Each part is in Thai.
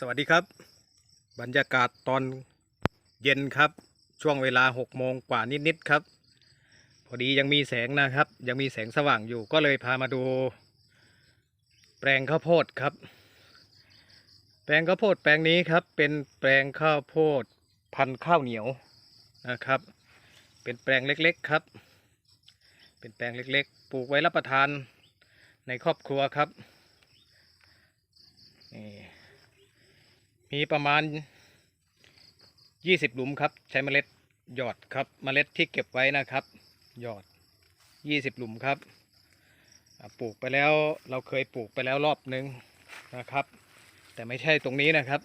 สวัสดีครับ บรรยากาศตอนเย็นครับ ช่วงเวลา6โมงกว่านิดๆครับ พอดียังมีแสงนะครับ ยังมีแสงสว่างอยู่ก็เลยพามาดู แปลงข้าวโพดครับ แปลงข้าวโพดแปลงนี้ครับ เป็นแปลงข้าวโพดพันธุ์ข้าวเหนียวนะครับ เป็นแปลงเล็กๆครับ เป็นแปลงเล็กๆ ปลูกไว้รับประทานในครอบครัวครับนี่ มีประมาณ 20 หลุมครับ ใช้เมล็ดหยอดครับ เมล็ดที่เก็บไว้นะครับ หยอด 20 หลุมครับ ปลูกไปแล้วเราเคยปลูกไปแล้วรอบหนึ่งนะครับ แต่ไม่ใช่ตรงนี้นะครับ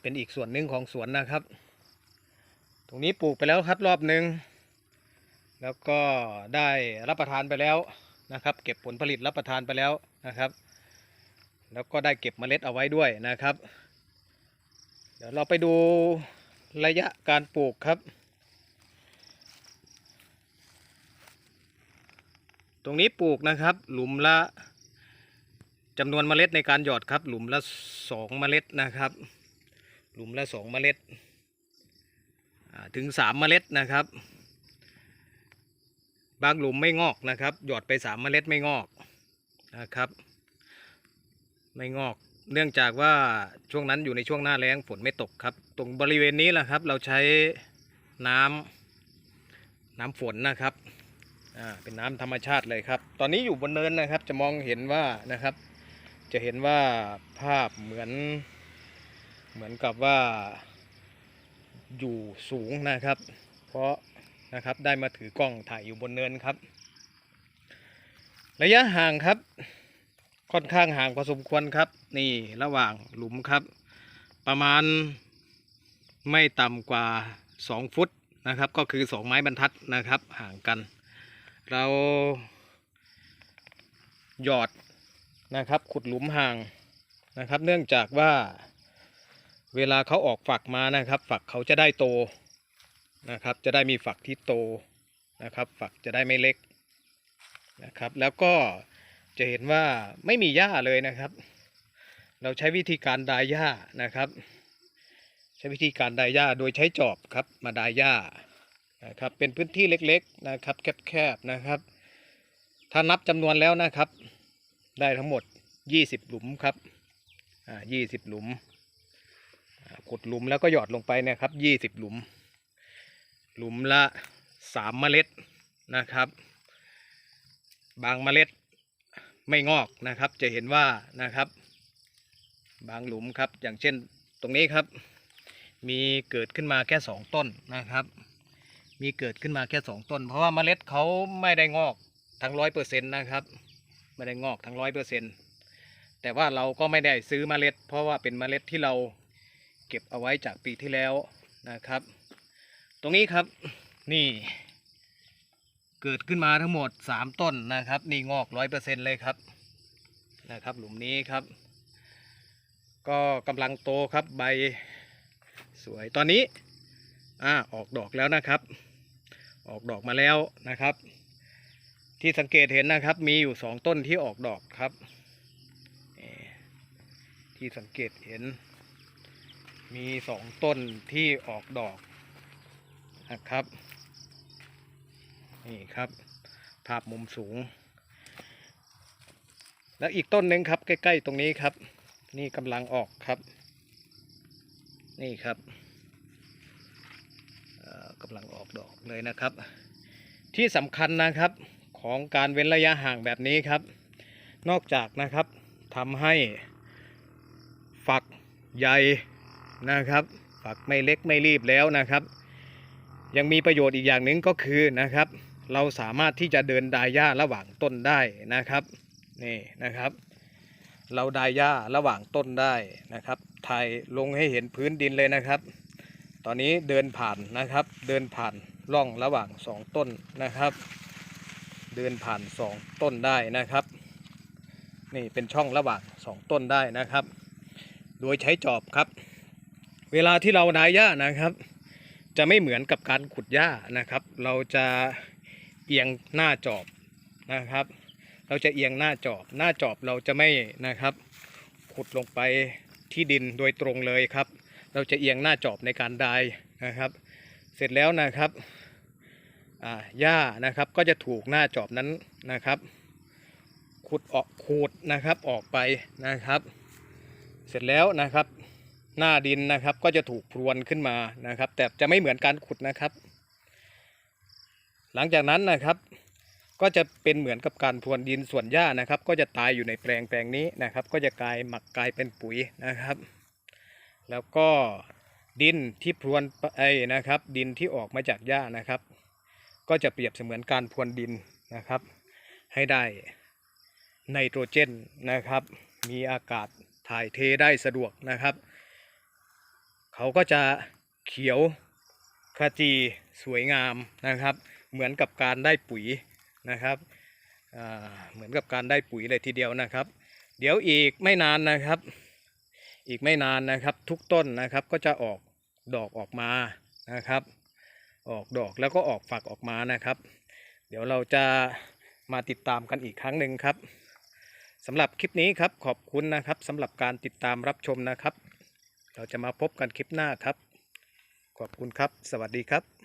เป็นอีกส่วนหนึ่งของสวนนะครับ ตรงนี้ปลูกไปแล้วครับรอบหนึ่งแล้วก็ได้รับประทานไปแล้วนะครับ เก็บผลผลิตรับประทานไปแล้วนะครับ แล้วก็ได้เก็บเมล็ดเอาไว้ด้วยนะครับ ดี๋ยวเราไปดูระยะการปลูกครับ ตรงนี้ปลูกนะครับ หลุมละจำนวนเมล็ดในการหยอดครับ หลุมละสองเมล็ดนะครับ หลุมละสองเมล็ดถึงสามเมล็ดนะครับ บางหลุมไม่งอกนะครับ หยอดไปสามเมล็ดไม่งอกนะครับ ไม่งอก เนื่องจากว่าช่วงนั้นอยู่ในช่วงหน้าแล้งฝนไม่ตกครับ ตรงบริเวณนี้แหละครับ เราใช้น้ำน้ำฝนนะครับอ่าเป็นน้ำธรรมชาติเลยครับ ตอนนี้อยู่บนเนินนะครับ จะมองเห็นว่านะครับ จะเห็นว่าภาพเหมือน เหมือนกับว่าอยู่สูงนะครับ เพราะนะครับได้มาถือกล้องถ่ายอยู่บนเนินครับ ระยะห่างครับ ค่อนข้างห่างพอสมควรครับ นี่ระหว่างหลุมครับ ประมาณไม่ต่ำกว่า 2 ฟุตนะครับ ก็คือ 2 ไม้บรรทัดนะครับ ห่างกัน เราหยอดนะครับ ขุดหลุมห่างนะครับ เนื่องจากว่าเวลาเขาออกฝักมานะครับ ฝักเขาจะได้โตนะครับ จะได้มีฝักที่โตนะครับ ฝักจะได้ไม่เล็กนะครับ แล้วก็ จะเห็นว่าไม่มีหญ้าเลยนะครับ เราใช้วิธีการดายหญ้านะครับ ใช้วิธีการดายหญ้าโดยใช้จอบครับมาดายหญ้านะครับเป็นพื้นที่เล็กๆนะครับแคบๆนะครับ ถ้านับจำนวนแล้วนะครับ ได้ทั้งหมด 20 หลุมครับอ่า20 หลุมขุดหลุมแล้วก็หยอดลงไปนะครับ 20 หลุม หลุมละ 3 เมล็ดนะครับ บางเมล็ด ไม่งอกนะครับ จะเห็นว่านะครับ บางหลุมครับ อย่างเช่นตรงนี้ครับ มีเกิดขึ้นมาแค่สองต้นนะครับ มีเกิดขึ้นมาแค่สองต้น เพราะว่าเมล็ดเขาไม่ได้งอกทั้งร้อยเปอร์เซ็นต์นะครับไม่ได้งอกทั้งร้อยเปอร์เซ็นต์แต่ว่าเราก็ไม่ได้ซื้อเมล็ด เพราะว่าเป็นเมล็ดที่เราเก็บเอาไว้จากปีที่แล้วนะครับ ตรงนี้ครับนี่ เกิดขึ้นมาทั้งหมด 3 ต้นนะครับ นี่งอกร้อยเปอร์เซ็นเลยครับนะครับ หลุมนี้ครับ ก็กำลังโตครับใบสวยตอนนี้อ่าออกดอกแล้วนะครับ ออกดอกมาแล้วนะครับ ที่สังเกตเห็นนะครับ มีอยู่สองต้นที่ออกดอกครับ ที่สังเกตเห็น มีสองต้นที่ออกดอกนะครับ นี่ครับ ภาพมุมสูง แล้วอีกต้นหนึ่งครับ ใกล้ๆตรงนี้ครับ นี่กำลังออกครับ นี่ครับกำลังออกดอกเลยนะครับ ที่สำคัญนะครับของการเว้นระยะห่างแบบนี้ครับ นอกจากนะครับทำให้ฝักใหญ่นะครับฝักไม่เล็กไม่รีบแล้วนะครับ ยังมีประโยชน์อีกอย่างหนึ่งก็คือนะครับ เราสามารถที่จะเดินดายหญ้าระหว่างต้นได้นะครับนี่นะครับ เราดายหญ้าระหว่างต้นได้นะครับถ่ายลงให้เห็นพื้นดินเลยนะครับ ตอนนี้เดินผ่านนะครับ เดินผ่านร่องระหว่างสองต้นนะครับ เดินผ่านสองต้นได้นะครับ นี่เป็นช่องระหว่างสองต้นได้นะครับ โดยใช้จอบครับ เวลาที่เราดายหญ้านะครับ จะไม่เหมือนกับการขุดหญ้านะครับ เราจะ เอียงหน้าจอบนะครับ เราจะเอียงหน้าจอบ หน้าจอบเราจะไม่นะครับ ขุดลงไปที่ดินโดยตรงเลยครับ เราจะเอียงหน้าจอบในการดายนะครับ เสร็จแล้วนะครับหญ้านะครับก็จะถูกหน้าจอบนั้นนะครับ ขุดออกขูดนะครับออกไปนะครับ เสร็จแล้วนะครับ หน้าดินนะครับก็จะถูกพรวนขึ้นมานะครับ แต่จะไม่เหมือนการขุดนะครับ หลังจากนั้นนะครับ ก็จะเป็นเหมือนกับการพรวนดินส่วนหญ้านะครับ ก็จะตายอยู่ในแปลงแปลงนี้นะครับ ก็จะกลายหมักกลายเป็นปุ๋ยนะครับ แล้วก็ดินที่พรวนไอ้นะครับ ดินที่ออกมาจากหญ้านะครับ ก็จะเปรียบเสมือนการพรวนดินนะครับ ให้ได้ไนโตรเจนนะครับ มีอากาศถ่ายเทได้สะดวกนะครับ เขาก็จะเขียวขจีสวยงามนะครับ เหมือนกับการได้ปุ๋ยนะครับเหมือนกับการได้ปุ๋ยเลยทีเดียวนะครับ เดี๋ยวอีกไม่นานนะครับ อีกไม่นานนะครับทุกต้นนะครับก็จะออกดอกออกมานะครับ ออกดอกแล้วก็ออกฝักออกมานะครับ เดี๋ยวเราจะมาติดตามกันอีกครั้งหนึ่งครับสำหรับคลิปนี้ครับขอบคุณนะครับสำหรับการติดตามรับชมนะครับ เราจะมาพบกันคลิปหน้าครับ ขอบคุณครับ สวัสดีครับ